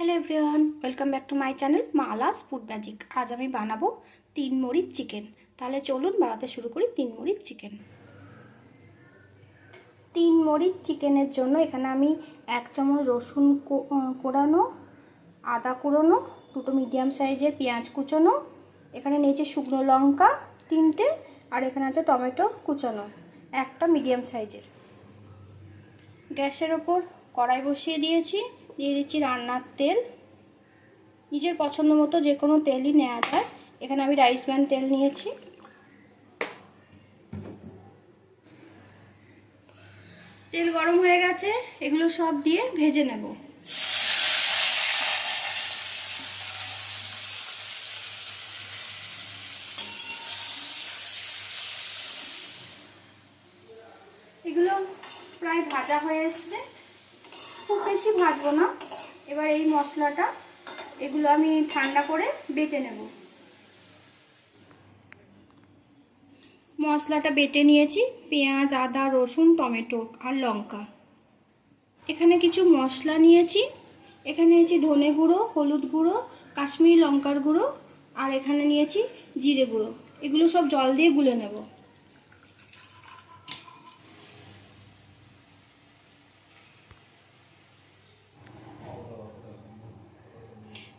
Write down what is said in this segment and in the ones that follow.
Hello everyone welcome back to my channel Mala's food magic আজ আমি বানাবো তিন মরিচ চিকেন। তাহলে চলুন বানাতে শুরু করি তিন মরিচ চিকেন। তিন মরিচ চিকেনের জন্য এখানে আমি এক চামচ রসুন কোড়ানো আদা কুড়োনো দুটো মিডিয়াম সাইজের পেঁয়াজ কুচোনো, এখানে নিয়েছি শুকনো লঙ্কা তিনটে, আর এখানে আছে টমেটো কুচানো, একটা মিডিয়াম সাইজের। গ্যাসের ওপর কড়াই বসিয়ে দিয়েছি। দিয়ে দিচ্ছি রান্নার তেল। নিজের পছন্দ মতো যে কোনো তেলই নেওয়া যায়। এখানে আমি রাইস ব্যান তেল নিয়েছি। তেল গরম হয়ে গেছে, এগুলো সব দিয়ে ভেজে নেব। এগুলো প্রায় ভাজা হয়ে এসছে। খুব বেশি ভাজবো না। এবার এই মশলাটা, এগুলো আমি ঠান্ডা করে বেটে নেব। মশলাটা বেটে নিয়েছি, পেঁয়াজ, আদা, রসুন, টমেটো আর লঙ্কা। এখানে কিছু মশলা নিয়েছি। এখানে নিয়েছি ধনে গুঁড়ো, হলুদ গুঁড়ো, কাশ্মীরি লঙ্কার গুঁড়ো আর এখানে নিয়েছি জিরে গুঁড়ো। এগুলো সব জল দিয়ে গুলে নেব।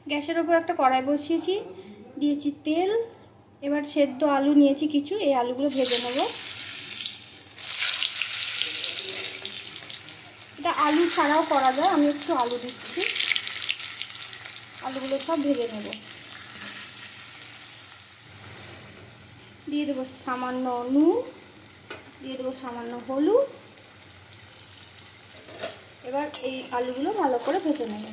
গ্যাসের ওপর একটা কড়াই বসিয়েছি, দিয়েছি তেল, এবার সেদ্ধ আলু নিয়েছি কিছু, এই আলুগুলো ভেজে নেব। এটা আলু ছাড়াও করা যায়, আমি একটু আলু দিচ্ছি। আলুগুলো সব ভেজে নেব। দিয়ে দেবো সামান্য নুন, দিয়ে দেবো সামান্য হলুদ। এবার এই আলুগুলো ভালো করে ভেজে নেব।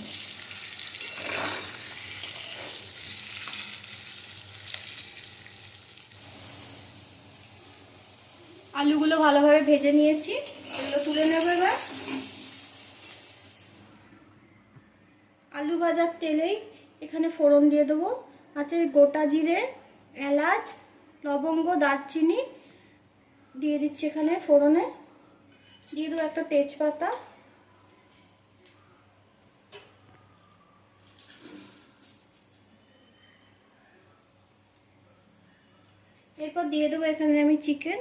আলুগুলো ভালোভাবে ভেজে নিয়েছি। এগুলো তুলে নেব এবার। আলু ভাজার তেলেই এখানে ফোড়ন দিয়ে দেবো। আছে গোটা জিরে, এলাচ, লবঙ্গ, দারচিনি দিয়ে দিচ্ছি এখানে ফোড়নে। দিয়ে দেবো একটা তেজপাতা। এরপর দিয়ে দেবো এখানে আমি চিকেন।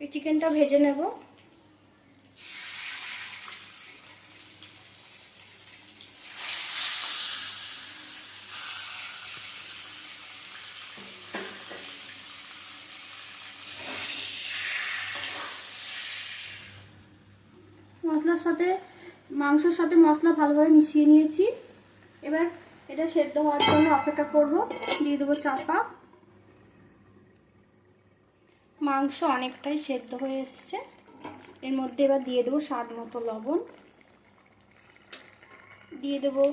এই চিকেনটা ভেজে নেব। মশলার সাথে, মাংসর সাথে মশলা ভালোভাবে মিশিয়ে নিয়েছি। এবার এটা সেদ্ধ হওয়ার জন্য অপেক্ষা করব। দিয়ে দেবো চাপা মাংস অনেকটাই সেদ্ধ হয়ে এসছে। এর মধ্যে এবার দিয়ে দেবো স্বাদ মতো লবণ। দিয়ে দেবো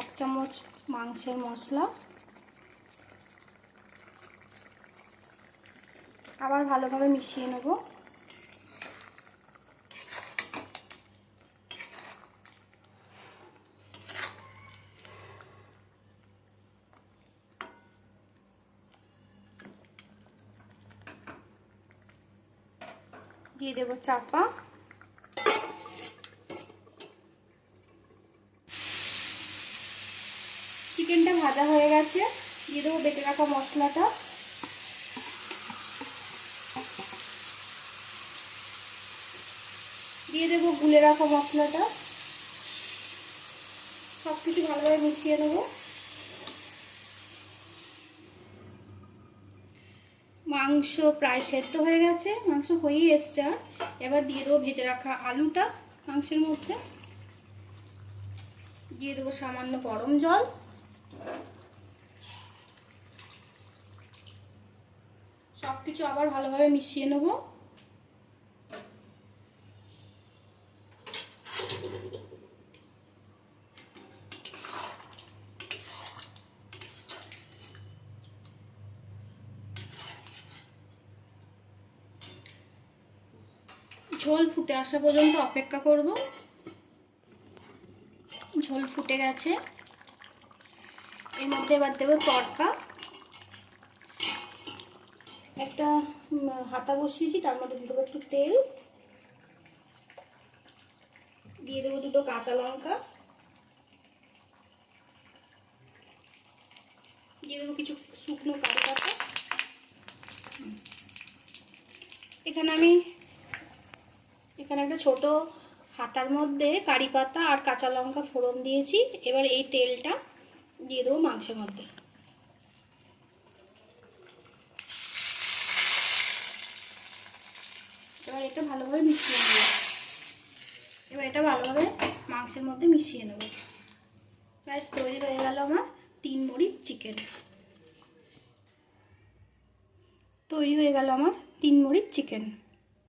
এক চামচ মাংসের মশলা। আবার ভালোভাবে মিশিয়ে নেব। দিয়ে দেবো চাপা। চিকেনটা ভাজা হয়ে গেছে। দিয়ে দেবো বেটে রাখা মশলাটা। দিয়ে দেবো গুলে রাখা মশলাটা। সব কিছু ভালোভাবে মিশিয়ে নেব। মাংস প্রায় সেদ্ধ হয়ে গেছে, মাংস হয়েই এসছে আর। এবার দিয়ে দেবো ভেজে রাখা আলুটা মাংসের মধ্যে। দিয়ে দেবো সামান্য গরম জল। সব কিছু আবার ভালোভাবে মিশিয়ে নেব। ঝোল ফুটে আসা পর্যন্ত অপেক্ষা করব। ঝোল ফুটে গেছে। এর মধ্যে এবার দেবো তড়কা একটা হাতা বসিয়েছি, তার মধ্যে দিয়ে দেবো একটু তেল। দিয়ে দেবো দুটো কাঁচা লঙ্কা। দিয়ে দেবো কিছু শুকনো কারি এখানে আমি এখানে একটা ছোট হাতার মধ্যে কারি পাতা আর কাঁচা লঙ্কা ফোড়ন দিয়েছি। এবার এই তেলটা দিয়ে দেবো মাংসের মধ্যে। এবার এটা ভালোভাবে মিশিয়ে নেব। এবার এটা ভালোভাবে মাংসের মধ্যে মিশিয়ে নেব। ব্যাস, তৈরি হয়ে গেল আমার তিন মরিচ চিকেন। তৈরি হয়ে গেল আমার তিন মরিচ চিকেন।